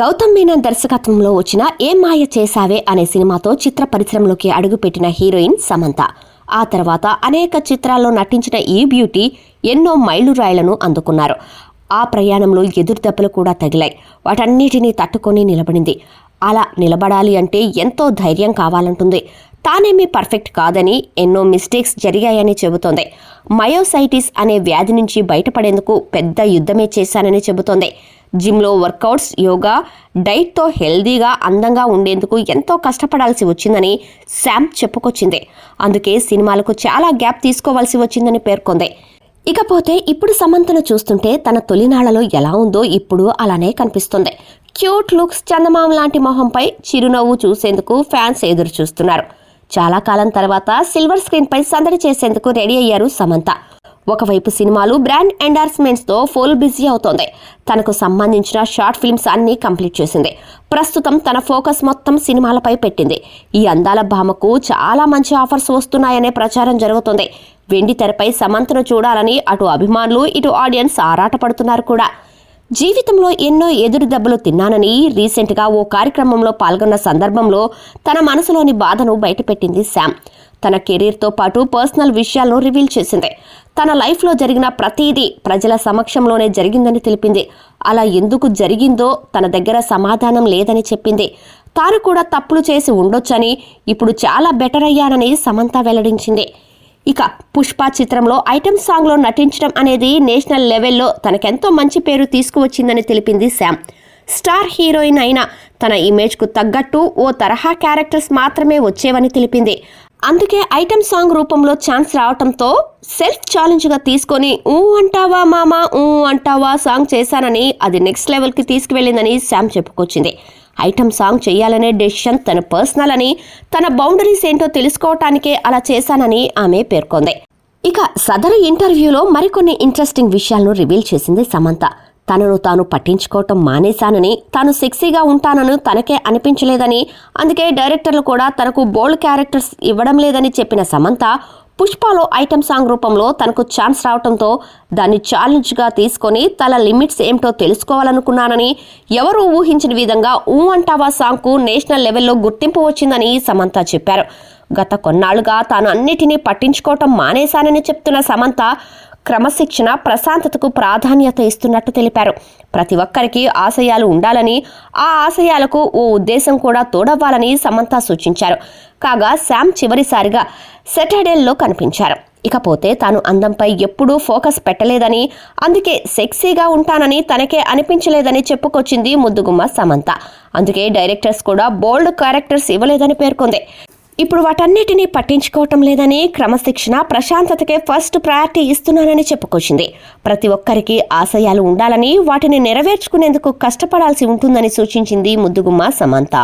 గౌతమ్ మీనన్ దర్శకత్వంలో వచ్చిన ఏ మాయ చేశావే అనే సినిమాతో చిత్ర పరిశ్రమలోకి అడుగుపెట్టిన హీరోయిన్ సమంత. ఆ తర్వాత అనేక చిత్రాల్లో నటించిన ఈ బ్యూటీ ఎన్నో మైలురాళ్ళను అందుకున్నారు. ఆ ప్రయాణంలో ఎదురు దెబ్బలు కూడా తగిలాయి. వాటన్నిటినీ తట్టుకొని నిలబడింది. అలా నిలబడాలి అంటే ఎంతో ధైర్యం కావాలంటుంది. తానేమీ పర్ఫెక్ట్ కాదని ఎన్నో మిస్టేక్స్ జరిగాయని చెబుతోంది. మయోసైటిస్ అనే వ్యాధి నుంచి బయటపడేందుకు పెద్ద యుద్ధమే చేశానని చెబుతోంది. జిమ్లో వర్కౌట్స్ యోగా డైట్తో హెల్దీగా అందంగా ఉండేందుకు ఎంతో కష్టపడాల్సి వచ్చిందని శామ్ చెప్పుకొచ్చింది. అందుకే సినిమాలకు చాలా గ్యాప్ తీసుకోవాల్సి వచ్చిందని పేర్కొంది. ఇకపోతే ఇప్పుడు సమంతను చూస్తుంటే తన తొలినాళ్ళలో ఎలా ఉందో ఇప్పుడు అలానే కనిపిస్తుంది. క్యూట్ లుక్స్ చందమామ లాంటి మొహంపై చిరునవ్వు చూసేందుకు ఫ్యాన్స్ ఎదురు చూస్తున్నారు చాలా కాలం తర్వాత సిల్వర్ స్క్రీన్పై సందడి చేసేందుకు రెడీ అయ్యారు సమంత. ఒకవైపు సినిమాలు బ్రాండ్ ఎండార్స్మెంట్స్తో ఫుల్ బిజీ అవుతోంది. తనకు సంబంధించిన షార్ట్ ఫిల్మ్స్ అన్నీ కంప్లీట్ చేసింది. ప్రస్తుతం తన ఫోకస్ మొత్తం సినిమాలపై పెట్టింది. ఈ అందాల భామకు చాలా మంచి ఆఫర్స్ వస్తున్నాయనే ప్రచారం జరుగుతుంది. వెండి తెరపై సమంతను చూడాలని అటు అభిమానులు ఇటు ఆడియన్స్ ఆరాటపడుతున్నారు కూడా. జీవితంలో ఎన్నో ఎదురు దెబ్బలు తిన్నానని రీసెంట్గా ఓ కార్యక్రమంలో పాల్గొన్న సందర్భంలో తన మనసులోని బాధను బయటపెట్టింది శామ్. తన కెరీర్తో పాటు పర్సనల్ విషయాలను రివీల్ చేసింది. తన లైఫ్లో జరిగిన ప్రతిదీ ప్రజల సమక్షంలోనే జరిగిందని తెలిపింది. అలా ఎందుకు జరిగిందో తన దగ్గర సమాధానం లేదని చెప్పింది. తాను కూడా తప్పులు చేసి ఉండొచ్చని ఇప్పుడు చాలా బెటర్ అయ్యానని సమంత వెల్లడించింది. ఇక పుష్ప చిత్రంలో ఐటెం సాంగ్లో నటించడం అనేది నేషనల్ లెవెల్లో తనకెంతో మంచి పేరు తీసుకువచ్చిందని తెలిపింది శామ్ స్టార్ హీరోయిన్ అయిన తన ఇమేజ్కు తగ్గట్టు ఓ తరహా క్యారెక్టర్స్ మాత్రమే వచ్చేవని తెలిపింది. అందుకే ఐటెం సాంగ్ రూపంలో ఛాన్స్ రావటంతో సెల్ఫ్ ఛాలెంజ్గా తీసుకొని ఊ అంటావా మామా ఊ అంటావా సాంగ్ చేశానని అది నెక్స్ట్ లెవెల్కి తీసుకువెళ్ళిందని శామ్ చెప్పుకొచ్చింది. ఐటమ్ సాంగ్ చేయాలనే డెసిషన్ తన పర్సనల్ అని తన బౌండరీస్ ఏంటో తెలుసుకోవటానికే అలా చేశానని ఆమె పేర్కొంది. ఇక సదరు ఇంటర్వ్యూలో మరికొన్ని ఇంట్రెస్టింగ్ విషయాలను రివీల్ చేసింది సమంత. తనను తాను పట్టించుకోవటం మానేశానని తాను సెక్సీగా ఉంటానని తనకే అనిపించలేదని అందుకే డైరెక్టర్లు కూడా తనకు బోల్డ్ క్యారెక్టర్స్ ఇవ్వడం లేదని చెప్పిన సమంత పుష్పలో ఐటెం సాంగ్ రూపంలో తనకు ఛాన్స్ రావడంతో దాన్ని ఛాలెంజ్గా తీసుకొని తన లిమిట్స్ ఏమిటో తెలుసుకోవాలనుకున్నానని ఎవరూ ఊహించిన విధంగా ఊ అంటావా సాంగ్కు నేషనల్ లెవెల్లో గుర్తింపు వచ్చిందని సమంత చెప్పారు. గత కొన్నాళ్ళుగా తాను అన్నిటినీ పట్టించుకోవటం మానేశానని చెప్తున్న సమంత క్రమశిక్షణ ప్రశాంతతకు ప్రాధాన్యత ఇస్తున్నట్టు తెలిపారు. ప్రతి ఒక్కరికి ఆశయాలు ఉండాలని ఆ ఆశయాలకు ఓ ఉద్దేశం కూడా తోడవ్వాలని సమంత సూచించారు. కాగా శామ్ చివరిసారిగా సెటర్డేల్లో కనిపించారు. ఇకపోతే తాను అందంపై ఎప్పుడూ ఫోకస్ పెట్టలేదని అందుకే సెక్సీగా ఉంటానని తనకే అనిపించలేదని చెప్పుకొచ్చింది ముద్దుగుమ్మ సమంత. అందుకే డైరెక్టర్స్ కూడా బోల్డ్ క్యారెక్టర్స్ ఇవ్వలేదని పేర్కొంది. ఇప్పుడు వాటన్నిటినీ పట్టించుకోవటం లేదని క్రమశిక్షణ ప్రశాంతతకే ఫస్ట్ ప్రయారిటీ ఇస్తున్నానని చెప్పుకొచ్చింది. ప్రతి ఒక్కరికి ఆశయాలు ఉండాలని వాటిని నెరవేర్చుకునేందుకు కష్టపడాల్సి ఉంటుందని సూచించింది ముద్దుగుమ్మ సమంత.